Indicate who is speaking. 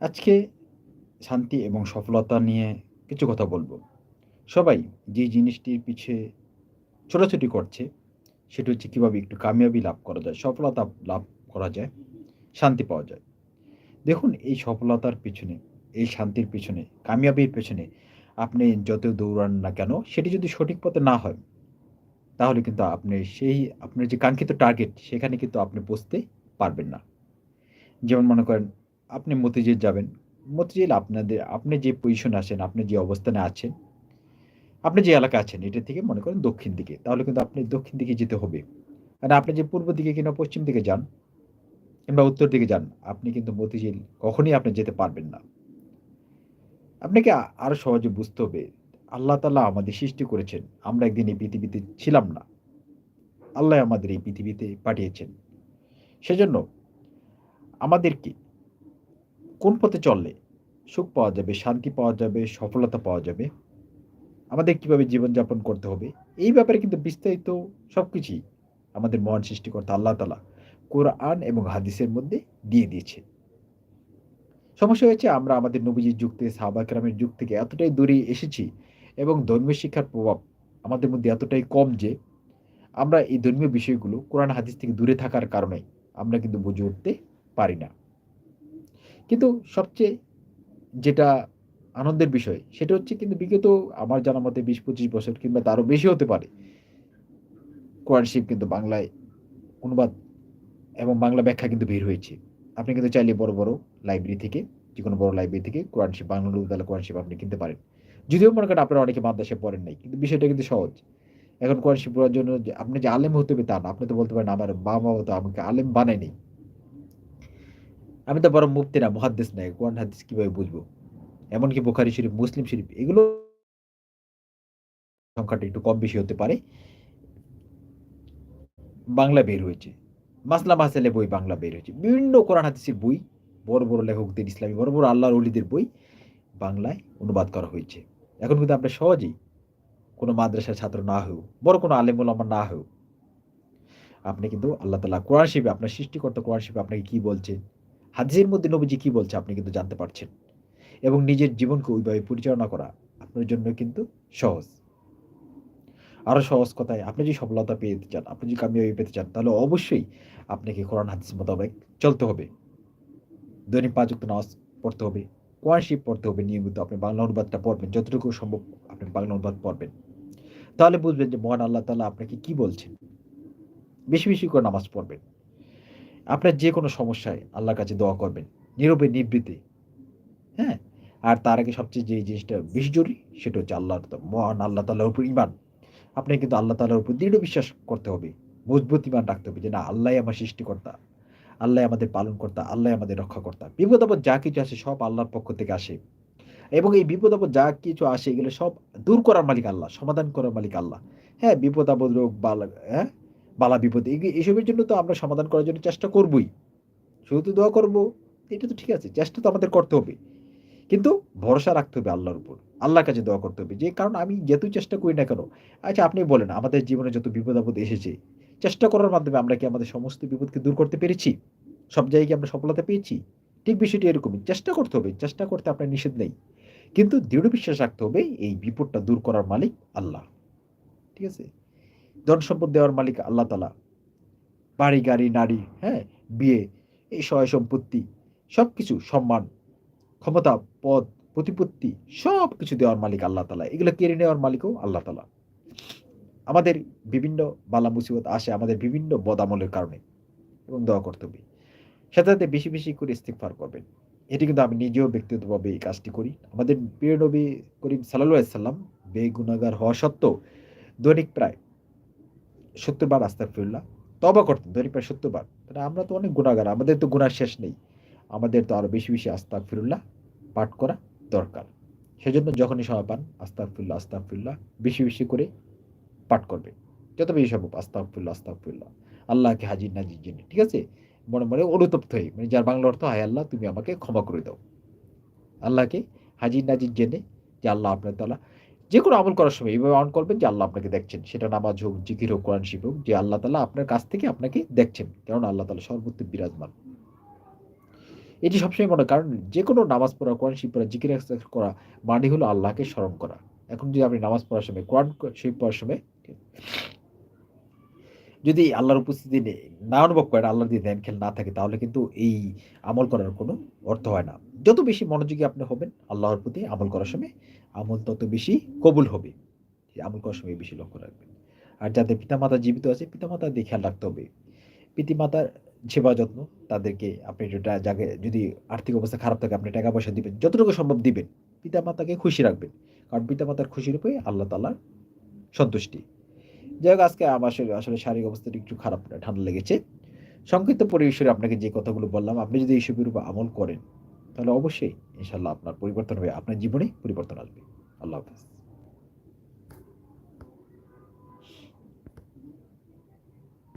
Speaker 1: আজকে শান্তি এবং সফলতা নিয়ে কিছু কথা বলব। সবাই যে জিনিসটির পিছে ছোটাছুটি করছে, সেটা হচ্ছে কীভাবে একটু কামিয়াবি লাভ করা যায়, সফলতা লাভ করা যায়, শান্তি পাওয়া যায়। দেখুন এই সফলতার পিছনে, এই শান্তির পিছনে, কামিয়াবির পেছনে আপনি যত দৌড়ান না কেন, সেটি যদি সঠিক পথে না হয়, তাহলে কিন্তু আপনি সেই আপনার যে কাঙ্ক্ষিত টার্গেট, সেখানে কিন্তু আপনি পৌঁছতে পারবেন না। যেমন মনে করেন আপনি মতিঝিল যাবেন। মতিঝিল আপনাদের আপনি যে পজিশনে আছেন, আপনি যে অবস্থানে আছেন, আপনি যে এলাকায় আছেন এটা থেকে মনে করেন দক্ষিণ দিকে। তাহলে কিন্তু আপনি দক্ষিণ দিকে যেতে হবে। মানে আপনি যে পূর্ব দিকে কিংবা পশ্চিম দিকে যান কিংবা উত্তর দিকে যান, আপনি কিন্তু মতিঝিল কখনোই আপনি যেতে পারবেন না। আপনাকে আ আরও সহজে বুঝতে হবে, আল্লাহ তালা আমাদের সৃষ্টি করেছেন। আমরা একদিন এই পৃথিবীতে ছিলাম না। আল্লাহ আমাদের এই পৃথিবীতে পাঠিয়েছেন। সেজন্য আমাদেরকে কোন পথে চললে সুখ পাওয়া যাবে, শান্তি পাওয়া যাবে, সফলতা পাওয়া যাবে, আমাদের কীভাবে জীবনযাপন করতে হবে, এই ব্যাপারে কিন্তু বিস্তারিত সব কিছুই আমাদের মহান সৃষ্টিকর্তা আল্লাহ তালা কোরআন এবং হাদিসের মধ্যে দিয়ে দিয়েছে। সমস্যা হয়েছে আমরা আমাদের নবীজির যুগ থেকে সাহাবা কেরামের যুগ থেকে এতটাই দূরে এসেছি এবং ধর্মীয় শিক্ষার প্রভাব আমাদের মধ্যে এতটাই কম যে আমরা এই ধর্মীয় বিষয়গুলো কোরআন হাদিস থেকে দূরে থাকার কারণে আমরা কিন্তু বুঝে উঠতে পারি না। কিন্তু সবচেয়ে যেটা আনন্দের বিষয় সেটা হচ্ছে কিন্তু বিগত আমার জানা মতে ২০-২৫ বছর কিংবা তারও বেশি হতে পারে। শরীফ কিন্তু বাংলায় অনুবাদ এবং বাংলা ব্যাখ্যা কিন্তু বের হয়েছে। আপনি কিন্তু চাইলে বড়, বড় লাইব্রেরি থেকে যে কোনো বড় লাইব্রেরি থেকে কোরআন শরীফ বাংলা অনুবাদ কোরআন শরীফ আপনি কিনতে পারেন। যদিও মনে করেন আপনারা অনেকে মাদ্রাসে পড়েন নাই। কিন্তু বিষয়টা কিন্তু সহজ। এখন কোরআন শরীফ পড়ার জন্য আপনি যে আলেম হতে হবে তা না। আপনি তো বলতে পারেন আমার বাবা-মা তো আমাকে আলেম বানায়নি। আমি তো বড় মুফতি না, মুহাদ্দিস নাই কোরআন হাদিস কীভাবে বুঝব? এমনকি বোখারি শরীফ, মুসলিম শরীফ এগুলো সংখ্যাটা একটু কম বেশি হতে পারে। বাংলা বের হয়েছে। মাসলা মাসাইলের বই বাংলা বের হয়েছে। বিভিন্ন কোরআন হাদিসের বই, বড়, বড় লেখকদের ইসলামী বড়, বড় আল্লাহর ওলিদের বই বাংলায় অনুবাদ করা হয়েছে। এখন কিন্তু আপনি সহজেই কোনো মাদ্রাসার ছাত্র না হয়েও, বড় কোনো আলেম ওলামা না হয়েও আপনি কিন্তু আল্লাহ তালা কোরআন শরীফে আপনার সৃষ্টিকর্তা কোরআন শরীফে আপনাকে কি বলছে, হাদিসের মধ্যে নবীজি কি বলছে আপনি কিন্তু জানতে পারছেন। এবং নিজের জীবনকে ওইভাবে পরিচালনা করা আপনার জন্য কিন্তু সহজ। আরও সহজ কথায় আপনি যদি সফলতা পেতে চান, আপনি যদি কামিয়াবি পেতে চান তাহলে অবশ্যই আপনাকে কোরআন হাদিস মোতাবেক চলতে হবে। দৈনিক ৫ ওয়াক্ত নামাজ পড়তে হবে। কোরআন শরীফ পড়তে হবে নিয়মিত। আপনি বাংলা অনুবাদটা পড়বেন। যতটুকু সম্ভব আপনি বাংলা অনুবাদ পড়বেন। তাহলে বুঝবেন যে মহান আল্লাহ তাআলা আপনাকে কি বলছেন। বেশি, বেশি করে নামাজ পড়বেন। আপনার যে কোনো সমস্যায় আল্লাহর কাছে দোয়া করবেন। নীরবে নিভৃতে। হ্যাঁ? আর তার আগে সবচেয়ে যে জিনিসটা বেশি জরুরি সেটা হচ্ছে আল্লাহর মহান আল্লাহ তাআলার উপর ইমান আপনাকে কিন্তু আল্লাহ তাআলার উপর দৃঢ় বিশ্বাস করতে হবে। মজবুত ইমান রাখতে হবে যে না আল্লাহই আমার সৃষ্টিকর্তা। আল্লাহ আমাদের পালনকর্তা, আল্লাহ আমাদের রক্ষাকর্তা। বিপদ-আপদ যা কিছু আসে সব আল্লাহর পক্ষ থেকে আসে। এবং এই বিপদ-আপদ যা কিছু আসে এগুলো সব দূর করার মালিক আল্লাহ, সমাধান করার মালিক আল্লাহ। হ্যাঁ, বিপদ-আপদ, রোগ, বালা হ্যাঁ? বালা বিপদ এ এসবের জন্য তো আমরা সমাধান করার জন্য চেষ্টা করবই। শুধু তো দোয়া করব এটা তো ঠিক আছে। চেষ্টা তো আমাদের করতে হবে। কিন্তু ভরসা রাখতে হবে আল্লাহর উপর। আল্লাহর কাছে দোয়া করতে হবে। যে কারণ আমি যতই চেষ্টা করি না কেন, আচ্ছা আপনি বলেন আমাদের জীবনে যত বিপদ-আপদ এসেছে, চেষ্টা করার মাধ্যমে আমরা কি আমাদের সমস্ত বিপদকে দূর করতে পেরেছি? সব জায়গায় কি আমরা সফলতা পেয়েছি? ঠিক বিষয়টি এরকমই। চেষ্টা করতে হবে। চেষ্টা করতে আপনার নিষেধ নেই। কিন্তু দৃঢ় বিশ্বাস রাখতে হবে এই বিপদটা দূর করার মালিক আল্লাহ। ঠিক আছে? ধন সম্পদ দেওয়ার মালিক আল্লাহ তাআলা। বাড়ি, গাড়ি, নারী, হ্যাঁ? বিয়ে, এই সয় সম্পত্তি সবকিছু সম্মান, ক্ষমতা, পদ, প্রতিপত্তি সবকিছু দেওয়ার মালিক আল্লাহ তাআলা। এগুলো কেড়ে নেওয়ার মালিকও আল্লাহ তাআলা। আমাদের বিভিন্ন বালা মুসিবত আসে আমাদের বিভিন্ন বদামলের কারণে এবং দোয়া করতে হবে। সাথে, সাথে বেশি, বেশি করে ইস্তিগফার করবেন। এটি কিন্তু আমি নিজেও ব্যক্তিগতভাবে এই কাজটি করি। আমাদের প্রিয় নবী করিম আলাইহি সাল্লাম বেগুনাহগার হওয়া সত্ত্বেও দৈনিক প্রায় ৭০ বার আস্তাগফিরুল্লাহ তবা করতেন ধরি প্রায় ৭০ বার। তাহলে আমরা তো অনেক গুনাহগার। আমাদের তো গুণার শেষ নেই। আমাদের তো আরও বেশি, বেশি আস্তাগফিরুল্লাহ পাঠ করা দরকার। সেজন্য যখনই সময় পান আস্তাগফিরুল্লাহ, আস্তাগফিরুল্লাহ বেশি, বেশি করে পাঠ করবেন। যত বেশি সম্ভব আস্তাগফিরুল্লাহ, আস্তাগফিরুল্লাহ। আল্লাহকে হাজির নাজির জেনে। ঠিক আছে? মনে, মনে অনুতপ্ত হয়ে মানে যার বাংলা অর্থ হায় আল্লাহ তুমি আমাকে ক্ষমা করে দাও। আল্লাহকে হাজির নাজির জেনে যে আল্লাহ আপনার তাআলা যেকোনো আমল করার সময় এইভাবে অন করবেন যে আল্লাহ আপনাকে দেখছেন। সেটা নামাজ হোক, জিকির হোক, কোরআন শিব হোক যে আল্লাহ তালা আপনার কাছ থেকে আপনাকে দেখছেন। কারণ আল্লাহ তালা সর্বত্র বিরাজমান। এটি সবসময় মনে কারণ যে কোনো নামাজ পড়া, কোরআন শিব পড়া, জিকির করা মানে হলো আল্লাহকে স্মরণ করা। এখন যদি আপনি নামাজ পড়ার সময়, কোরআন শরীফ পড়ার সময় যদি আল্লাহর উপস্থিতি নে অনুভব করেন, আল্লাহর যদি ধ্যান খেয়াল না থাকে তাহলে কিন্তু এই আমল করার কোনো অর্থ হয় না। যত বেশি মনোযোগী আপনি হবেন আল্লাহর প্রতি আমল করার সময়, আমল তত বেশি কবুল হবে। আমল করার সময় বেশি লক্ষ্য রাখবেন। আর যাদের পিতামাতা জীবিত আছে, পিতামাতার দিকে খেয়াল রাখতে হবে। পিতা-মাতার সেবা যত্ন তাদেরকে আপনি যেটা যাকে যদি আর্থিক অবস্থা খারাপ থাকে আপনি টাকা পয়সা দিবেন। যতটুকু সম্ভব দিবেন। পিতা-মাতাকে খুশি রাখবেন। কারণ পিতা-মাতার খুশির উপরে আল্লাহ তাআলার সন্তুষ্টি। যাই হোক আজকে আমার আসলে শারীরিক অবস্থাটা একটু খারাপ না ঠান্ডা লেগেছে। সংক্ষিপ্ত পরিবেশে আপনাকে যে কথাগুলো বললাম, আপনি যদি এইসবের উপর আমল করেন, তাহলে অবশ্যই ইনশাল্লাহ আপনার পরিবর্তন হবে। আপনার জীবনে পরিবর্তন আসবে। আল্লাহ হাফেজ।